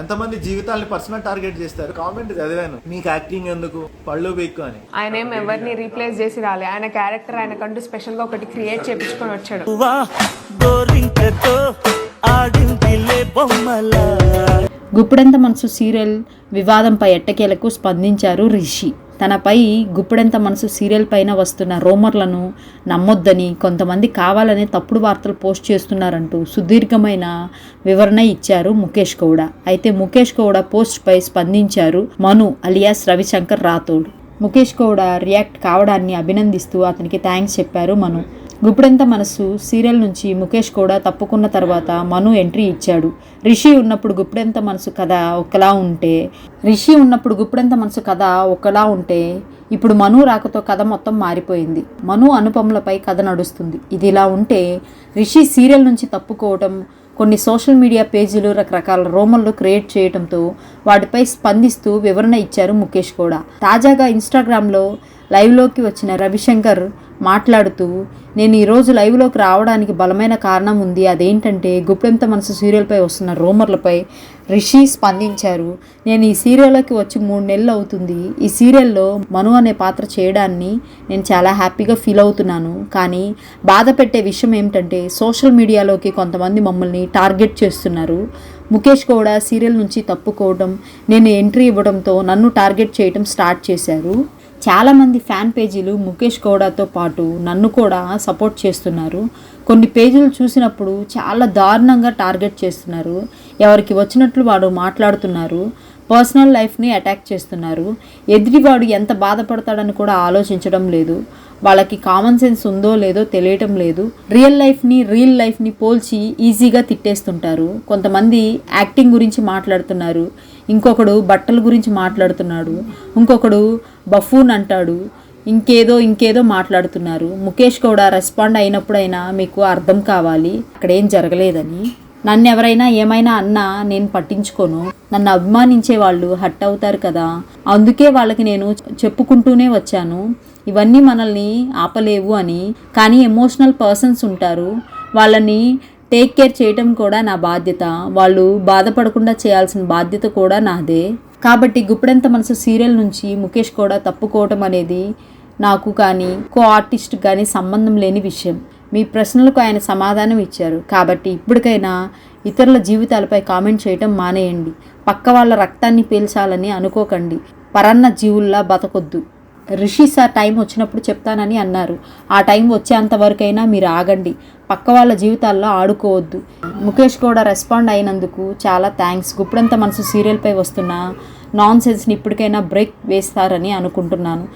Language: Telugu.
ఎంతమంది జీవితాల్ని పర్సనల్ టార్గెట్ చేస్తారు? కామెంట్ చదివాను. మీకు యాక్టింగ్ ఎందుకు? పళ్ళు బెక్కు అని. ఆయన ఏం ఎవరిని రీప్లేస్ చేసి రాలే. ఆయన క్యారెక్టర్ ఆయనకంటూ స్పెషల్గా ఒకటి క్రియేట్ చేపించుకొని వచ్చాడు. గుప్పెడంత మనసు సీరియల్ వివాదంపై ఎట్టకేలకు స్పందించారు రిషి. తనపై గుప్పెడంత మనసు సీరియల్ పైన వస్తున్న రోమర్లను నమ్మొద్దని కొంతమంది కావాలనే తప్పుడు వార్తలు పోస్ట్ చేస్తున్నారంటూ సుదీర్ఘమైన వివరణ ఇచ్చారు ముఖేష్ గౌడ. అయితే ముఖేష్ గౌడ పోస్ట్పై స్పందించారు మను అలియాస్ రవిశంకర్ రాథోడ్. ముఖేష్ గౌడ రియాక్ట్ కావడాన్ని అభినందిస్తూ అతనికి థ్యాంక్స్ చెప్పారు మను. గుప్పుడంత మనసు సీరియల్ నుంచి ముఖేష్ కూడా తప్పుకున్న తర్వాత మను ఎంట్రీ ఇచ్చాడు. రిషి ఉన్నప్పుడు గుప్పుడంత మనసు కథ ఒకలా ఉంటే రిషి ఉన్నప్పుడు గుప్పుడంత మనసు కథ ఒకలా ఉంటే ఇప్పుడు మను రాకతో కథ మొత్తం మారిపోయింది. మను అనుపములపై కథ నడుస్తుంది. ఇది ఇలా ఉంటే రిషి సీరియల్ నుంచి తప్పుకోవటం కొన్ని సోషల్ మీడియా పేజీలు రకరకాల రోమన్లు క్రియేట్ చేయడంతో వాటిపై స్పందిస్తూ వివరణ ఇచ్చారు ముఖేష్ కూడా. తాజాగా ఇన్స్టాగ్రామ్లో లైవ్లోకి వచ్చిన రవిశంకర్ మాట్లాడుతూ నేను ఈరోజు లైవ్లోకి రావడానికి బలమైన కారణం ఉంది. అదేంటంటే గుప్పెంత మనసు సీరియల్పై వస్తున్న రోమర్లపై రిషి స్పందించారు. నేను ఈ సీరియల్లోకి వచ్చి మూడు నెలలు అవుతుంది. ఈ సీరియల్లో మను అనే పాత్ర చేయడాన్ని నేను చాలా హ్యాపీగా ఫీల్ అవుతున్నాను. కానీ బాధ పెట్టే విషయం ఏమిటంటే సోషల్ మీడియాలోకి కొంతమంది మమ్మల్ని టార్గెట్ చేస్తున్నారు. ముఖేష్ కూడా సీరియల్ నుంచి తప్పుకోవడం నేను ఎంట్రీ ఇవ్వడంతో నన్ను టార్గెట్ చేయడం స్టార్ట్ చేశారు. చాలామంది ఫ్యాన్ పేజీలు ముఖేష్ గౌడతో పాటు నన్ను కూడా సపోర్ట్ చేస్తున్నారు. కొన్ని పేజీలు చూసినప్పుడు చాలా దారుణంగా టార్గెట్ చేస్తున్నారు. ఎవరికి వచ్చినట్లు వాడు మాట్లాడుతున్నారు. పర్సనల్ లైఫ్ని అటాక్ చేస్తున్నారు. ఎదిరివాడు ఎంత బాధపడతాడని కూడా ఆలోచించడం లేదు. వాళ్ళకి కామన్ సెన్స్ ఉందో లేదో తెలియటం లేదు. రియల్ లైఫ్ని రియల్ లైఫ్ని పోల్చి ఈజీగా తిట్టేస్తుంటారు. కొంతమంది యాక్టింగ్ గురించి మాట్లాడుతున్నారు. ఇంకొకడు బట్టల గురించి మాట్లాడుతున్నాడు. ఇంకొకడు బఫూన్ అంటాడు. ఇంకేదో ఇంకేదో మాట్లాడుతున్నారు. ముఖేష్ కూడా రెస్పాండ్ అయినప్పుడైనా మీకు అర్థం కావాలి. అక్కడేం జరగలేదని. నన్ను ఎవరైనా ఏమైనా అన్నా నేను పట్టించుకోను. నన్ను అభిమానించే వాళ్ళు హట్ అవుతారు కదా. అందుకే వాళ్ళకి నేను చెప్పుకుంటూనే వచ్చాను. ఇవన్నీ మనల్ని ఆపలేవు అని. కానీ ఎమోషనల్ పర్సన్స్ ఉంటారు. వాళ్ళని టేక్ కేర్ చేయటం కూడా నా బాధ్యత. వాళ్ళు బాధపడకుండా చేయాల్సిన బాధ్యత కూడా నాదే. కాబట్టి గుప్పెడంత మనసు సీరియల్ నుంచి ముఖేష్ కూడా తప్పుకోవటం అనేది నాకు కానీ కో ఆర్టిస్ట్ కానీ సంబంధం లేని విషయం. మీ ప్రశ్నలకు ఆయన సమాధానం ఇచ్చారు. కాబట్టి ఇప్పటికైనా ఇతరుల జీవితాలపై కామెంట్ చేయటం మానేయండి. పక్క వాళ్ళ రక్తాన్ని పీల్చాలని అనుకోకండి. పరన్న జీవుల్లా బతకొద్దు. రిషి సార్ టైం వచ్చినప్పుడు చెప్తానని అన్నారు. ఆ టైం వచ్చేంత వరకైనా మీరు ఆగండి. పక్క వాళ్ళ జీవితాల్లో ఆడుకోవద్దు. ముఖేష్ కూడా రెస్పాండ్ అయినందుకు చాలా థ్యాంక్స్ గుప్పుడంత మనసు సీరియల్పై వస్తున్న నాన్ సెన్స్ని ఇప్పటికైనా బ్రేక్ వేస్తారని అనుకుంటున్నాను.